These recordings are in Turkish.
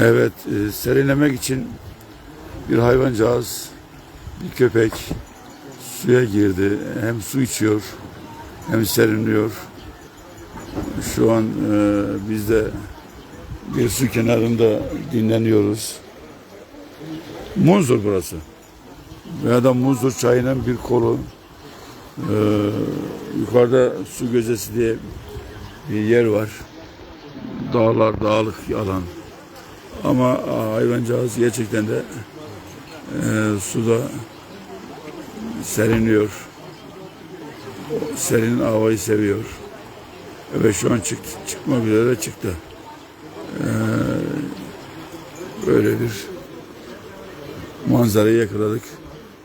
Evet, e, serinlemek için bir hayvancağız, bir köpek suya girdi. Hem su içiyor, hem serinliyor. Şu an e, biz de bir su kenarında dinleniyoruz. Munzur burası. Veya da Munzur çayının bir kolu. E, yukarıda su gözesi diye bir yer var. Dağlar, dağlık alan. Ama hayvancağız gerçekten de e, suda seriniyor. O Serin havayı seviyor. Ve şu an çıktı, çıkmak üzere çıktı. E, böyle bir manzarayı yakaladık.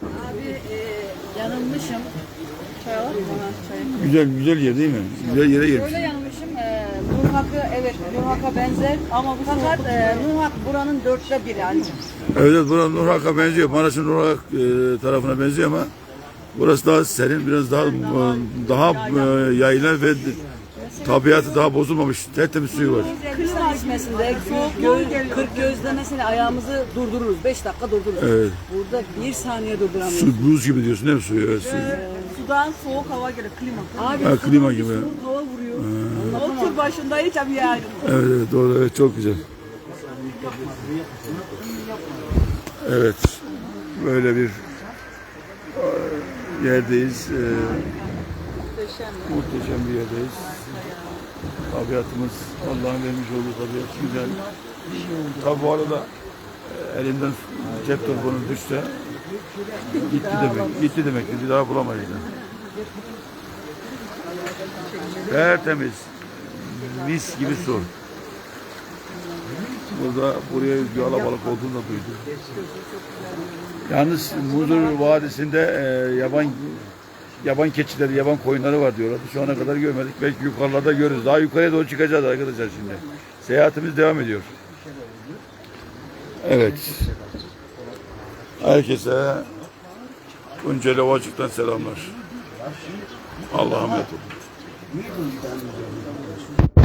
Abi e, yanılmışım. Çay alır mı? Güzel güzel yer değil mi? Güzel yere girmiş. Hakkı evet Nur Hakk'a benzer ama bu fakat e, Nur Hak buranın dörtte biri yani. Evet, evet buranın Nur Hak'a benziyor. Maraş'ın Nur Hak e, tarafına benziyor ama burası daha serin, biraz daha daha e, yayla ve tabiatı daha bozulmamış. Tertemiz suyu var. Klima hizmetinde gö- 40 gözle mesela ayağımızı durdururuz. 5 dakika durdururuz. Evet. Burada bir saniye durduramıyoruz. Su buz gibi diyorsun değil mi suyu? Evet, su. Sudan soğuk hava göre klima. Abi Ha, klima gibi. soğuk hava vuruyor. Otur başında hiç abi yani. Evet, evet doğru evet çok güzel. Evet böyle bir e, yerdeyiz. E, muhteşem bir yerdeyiz. Tabiatımız Allah'ın vermiş olduğu tabiat güzel. Tabi bu arada e, elinden cep telefonu düşse gitti demek. Gitti demektir. Bir daha bulamayız. Tertemiz. Mis gibi su. Burada buraya bir alabalık olduğunu da duydum. Yalnız Muzur Vadisi'nde e, yaban yaban keçileri, yaban koyunları var diyorlar. Şu ana kadar görmedik. Belki yukarılarda görürüz. Daha yukarıya doğru çıkacağız arkadaşlar şimdi. Seyahatimiz devam ediyor. Evet. Herkese Tunceli Ovacık'tan selamlar. Allah'a emanet olun. 위에一般까 문.